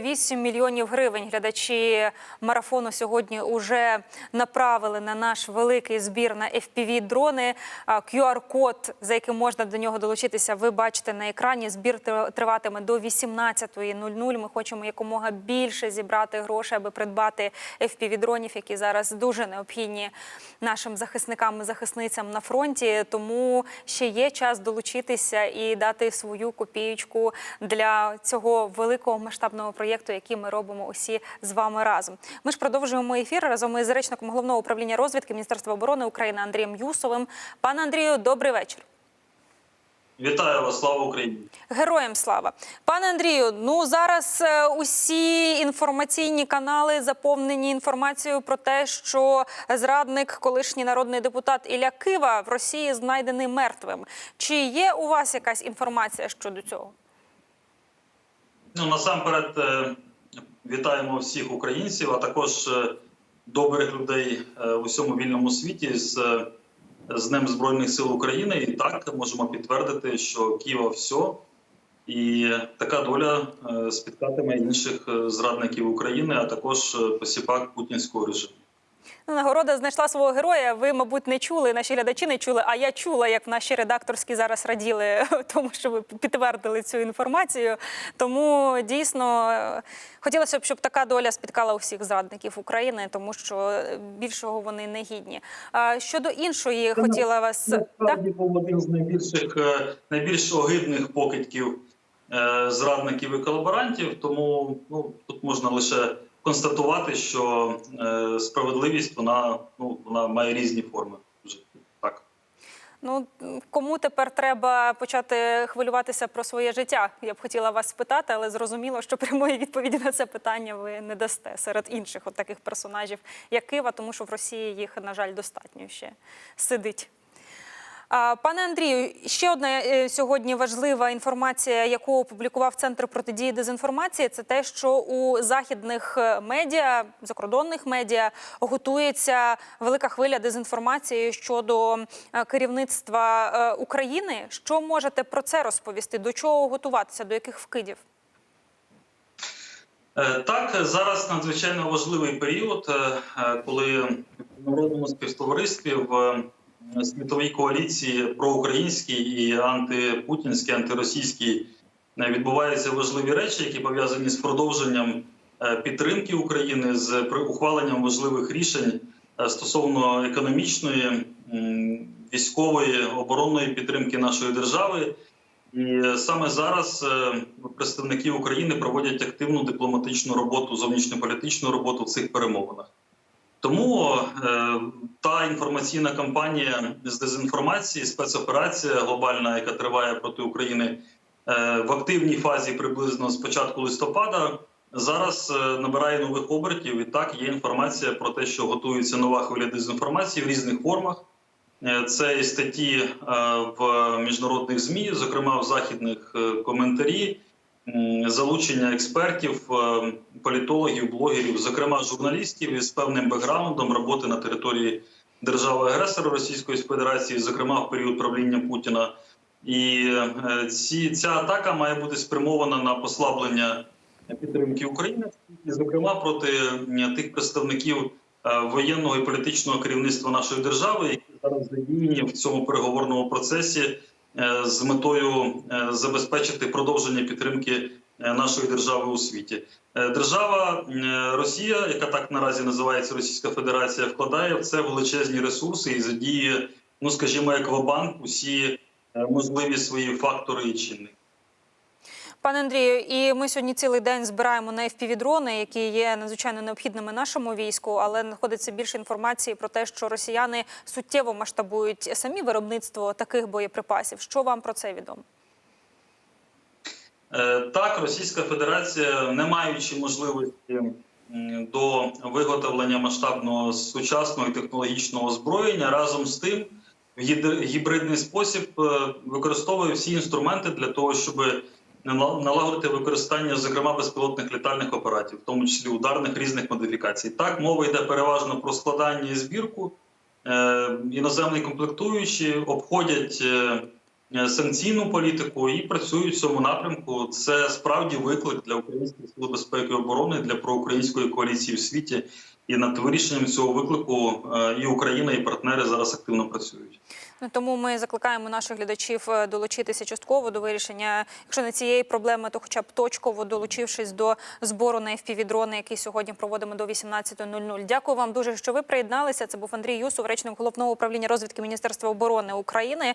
8 мільйонів гривень глядачі марафону сьогодні вже направили на наш великий збір на fpv дрони. QR-код, за яким можна до нього долучитися, ви бачите на екрані. Збір триватиме до 18.00. Ми хочемо якомога більше зібрати грошей, аби придбати fpv дронів, які зараз дуже необхідні нашим захисникам і захисницям на фронті. Тому ще є час долучитися і дати свою копієчку для цього великого масштабного проєкту, який ми робимо усі з вами разом. Ми ж продовжуємо ефір разом із речником головного управління розвідки Міністерства оборони України Андрієм Юсовим. Пане Андрію, добрий вечір. Вітаю вас, слава Україні! Героям слава, пане Андрію. Ну зараз е, усі інформаційні канали заповнені інформацією про те, що зрадник, колишній народний депутат Ілля Кива в Росії знайдений мертвим. Чи є у вас якась інформація щодо цього? Ну насамперед е, вітаємо всіх українців, а також е, добрих людей в усьому вільному світі з, е, з Днем Збройних сил України. І так можемо підтвердити, що Києва все, і така доля е, спіткатиме інших е, зрадників України, а також е, посіпак путінського режиму. Ну, Нагорода знайшла свого героя. Ви, мабуть, не чули, наші глядачі не чули. А я чула, як наші редакторські зараз раділи тому, що ви підтвердили цю інформацію. Тому дійсно хотілося б, щоб така доля спіткала усіх зрадників України, тому що більшого вони не гідні. Щодо іншої, хотіла вас? Насправді був один з найбільших е, найбільш огидних покидьків е, зрадників і колаборантів. Тому ну тут можна лише констатувати, що е, справедливість вона ну вона має різні форми. Так. Ну кому тепер треба почати хвилюватися про своє життя? Я б хотіла вас спитати, але зрозуміло, що прямої відповіді на це питання ви не дасте серед інших от таких персонажів, як Кива, тому що в Росії їх, на жаль, достатньо ще сидить. Пане Андрію, ще одна е, сьогодні важлива інформація, яку опублікував Центр протидії дезінформації, це те, що у західних е, медіа, закордонних медіа, готується велика хвиля дезінформації щодо е, керівництва України. Що можете про це розповісти? До чого готуватися? До яких вкидів? Так, зараз надзвичайно важливий період, коли в міжнародному співтоваристві в світовій коаліції проукраїнській і антипутінській, антиросійській е, відбуваються важливі речі, які пов'язані з продовженням е, підтримки України, з ухваленням важливих рішень е, стосовно економічної, військової, оборонної підтримки нашої держави. І саме зараз е, представники України проводять активну дипломатичну роботу, зовнішньополітичну роботу в цих перемовинах. Тому е, та інформаційна кампанія з дезінформації, спецоперація глобальна, яка триває проти України е, в активній фазі приблизно з початку листопада, зараз е, набирає нових обертів. І так є інформація про те, що готується нова хвиля дезінформації в різних формах. Е, Це і статті е, в міжнародних змі, зокрема в західних е, коментарі, залучення експертів, е, політологів, блогерів, зокрема журналістів із певним бекграундом роботи на території держави-агресора Російської Федерації, зокрема в період правління Путіна. І е, ці ця атака має бути спрямована на послаблення підтримки України, і, зокрема проти тих представників е, воєнного і політичного керівництва нашої держави, які зараз задіяні в цьому переговорному процесі з метою е, забезпечити продовження підтримки е, нашої держави у світі. Е, Держава е, Росія, яка так наразі називається Російська Федерація, вкладає в це величезні ресурси і задіє, ну скажімо, як в-банк усі е, можливі свої фактори і чинники. Пане Андрію, і ми сьогодні цілий день збираємо на FPV-дрони, які є надзвичайно необхідними нашому війську, але знаходиться більше інформації про те, що росіяни суттєво масштабують самі виробництво таких боєприпасів. Що вам про це відомо? Е, Так, Російська Федерація, не маючи можливості до виготовлення масштабного сучасного і технологічного озброєння, разом з тим в гібридний спосіб е, використовує всі інструменти для того, щоб нала- налагодити використання, зокрема безпілотних літальних апаратів, в тому числі ударних різних модифікацій. Так, мова йде переважно про складання і збірку. Е, Іноземні комплектуючі обходять. е, е, санкційну політику і працюють в цьому напрямку. Це справді виклик для українських сил безпеки і оборони для проукраїнської коаліції в світі. І над вирішенням цього виклику е, і Україна, і партнери зараз активно працюють. Ну, Тому ми закликаємо наших глядачів е, долучитися частково до вирішення, якщо не цієї проблеми, то хоча б точково долучившись до збору на FPV-дрони, який сьогодні проводимо до 18.00. Дякую вам дуже, що ви приєдналися. Це був Андрій Юсов, речник головного управління розвідки Міністерства оборони України.